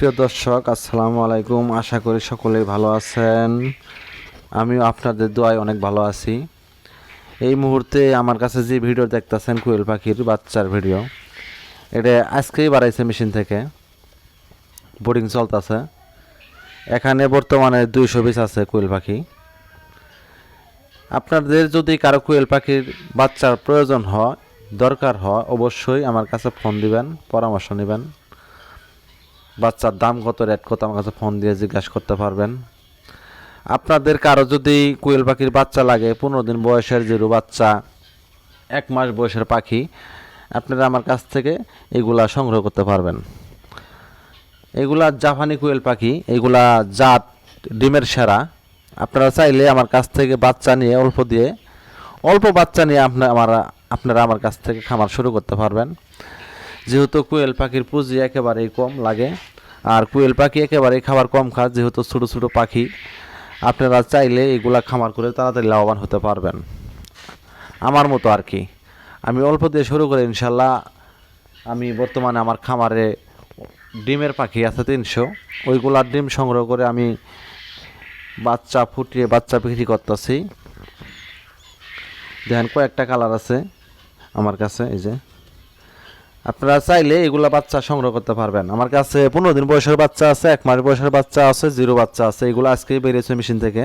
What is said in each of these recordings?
প্রিয় দর্শক, আসসালামু আলাইকুম। আশা করি সকলেই ভালো আছেন। আমিও আপনাদের দোয়ায় অনেক ভালো আছি। এই মুহূর্তে আমার কাছে যে ভিডিও দেখতেছেন কোয়েল পাখির বাচ্চার ভিডিও, এটা আজকেই বাড়াইছে মেশিন থেকে। বোর্ডিং চলতেছে। এখানে বর্তমানে দুইশো পিস আছে কোয়েল পাখি। আপনাদের যদি কারও কোয়েল পাখির বাচ্চার প্রয়োজন হয়, দরকার হয়, অবশ্যই আমার কাছে ফোন দিবেন, পরামর্শ নেবেন। বাচ্চার দাম কত রেট কত, আমার কাছে ফোন দিয়ে জিজ্ঞাসা করতে পারবেন। আপনাদের কারও যদি কোয়েল পাখির বাচ্চা লাগে, পনেরো দিন বয়সের জিরো বাচ্চা, এক মাস বয়সের পাখি, আপনারা আমার কাছ থেকে এগুলা সংগ্রহ করতে পারবেন। এগুলা জাপানি কোয়েল পাখি, এগুলা জাত ডিমের সেরা। আপনারা চাইলে আমার কাছ থেকে বাচ্চা নিয়ে অল্প দিয়ে, অল্প বাচ্চা নিয়ে আপনার আমার আপনারা আমার কাছ থেকে খামার শুরু করতে পারবেন। যেহেতু কোয়েল পাখির পুঁজি একেবারেই কম লাগে, আর কোয়েল পাখি একেবারেই খাবার কম খায়, যেহেতু ছোটো ছোটো পাখি, আপনারা চাইলে এগুলা খামার করে তাড়াতাড়ি লাভবান হতে পারবেন। আমার মতো আর কি। আমি অল্প দিয়ে শুরু করে ইনশাল্লাহ আমি বর্তমানে আমার খামারে ডিমের পাখি আছে তিনশো। ওইগুলার ডিম সংগ্রহ করে আমি বাচ্চা ফুটিয়ে বাচ্চা বিক্রি করতেছি। দেখেন কয়েকটা কালার আছে আমার কাছে, এই যে। আপনারা চাইলে এগুলা বাচ্চা সংগ্রহ করতে পারবেন। আমার কাছে পনেরো দিন বয়সের বাচ্চা আছে, এক মাস বয়সের বাচ্চা আছে, জিরো বাচ্চা আছে, এগুলো আজকেই বেরিয়েছে মেশিন থেকে।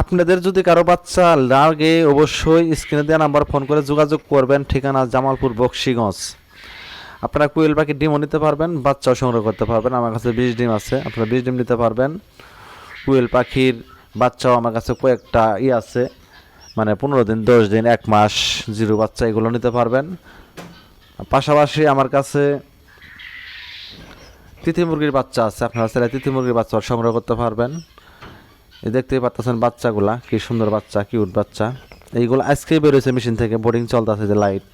আপনাদের যদি কারও বাচ্চা লাগে, অবশ্যই স্ক্রিনে দেওয়া নাম্বার ফোন করে যোগাযোগ করবেন, ঠিকানা জামালপুর, বক্সিগঞ্জ। আপনারা কুয়েল পাখির ডিমও নিতে পারবেন, বাচ্চাও সংগ্রহ করতে পারবেন। আমার কাছে বিশ ডিম আছে, আপনারা বিশ ডিম নিতে পারবেন। কুয়েল পাখির বাচ্চাও আমার কাছে কয়েকটা ই আছে মানে পনেরো দিন, দশ দিন, এক মাস, জিরো বাচ্চা, এগুলো নিতে পারবেন। পাশাপাশি আমার কাছে তিথি মুরগির বাচ্চা আছে। আপনারা চাইলে তিথি মুরগির বাচ্চা সংগ্রহ করতে পারবেন। দেখতেই পারতেছেন বাচ্চাগুলা, কি সুন্দর বাচ্চা কিউট বাচ্চা। এইগুলো আজকেই বেরোয়েছে মেশিন থেকে বোর্ডিং চলতেছে যে লাইট।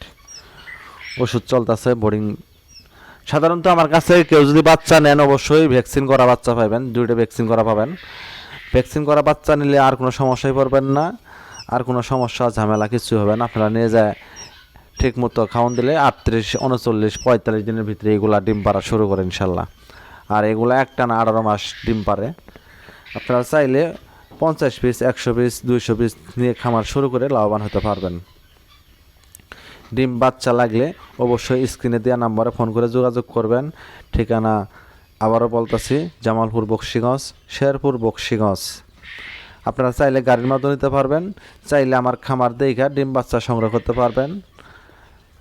ওষুধ চলতেছে বোর্ডিং সাধারণত আমার কাছে কেউ যদি বাচ্চা নেন, অবশ্যই ভ্যাকসিন করা বাচ্চা পাবেন, দুইটা ভ্যাকসিন করা পাবেন। ভ্যাকসিন করা বাচ্চা নিলে আর কোনো সমস্যায় পড়বেন না, আর কোনো সমস্যা, ঝামেলা কিছু হবে না। আপনারা নিয়ে যায় ঠিক মতো খাওয়ান দিলে আটত্রিশ, উনচল্লিশ, পঁয়তাল্লিশ দিনের ভিতরে এগুলা ডিম পাড়া শুরু করে ইনশাল্লাহ। আর এগুলো একটা না আঠারো মাস ডিম পারে আপনারা চাইলে পঞ্চাশ পিস, একশো পিস, দুইশো পিস নিয়ে খামার শুরু করে লাভবান হতে পারবেন। ডিম বাচ্চা লাগলে অবশ্যই স্ক্রিনে দেওয়া নাম্বারে ফোন করে যোগাযোগ করবেন। ঠিকানা আবারও বলতেছি, জামালপুর বক্সিগঞ্জ, শেরপুর বক্সিগঞ্জ। আপনারা চাইলে গাড়ির মাধ্যমে নিতে পারবেন, চাইলে আমার খামার দেখা ডিম বাচ্চা সংগ্রহ করতে পারবেন।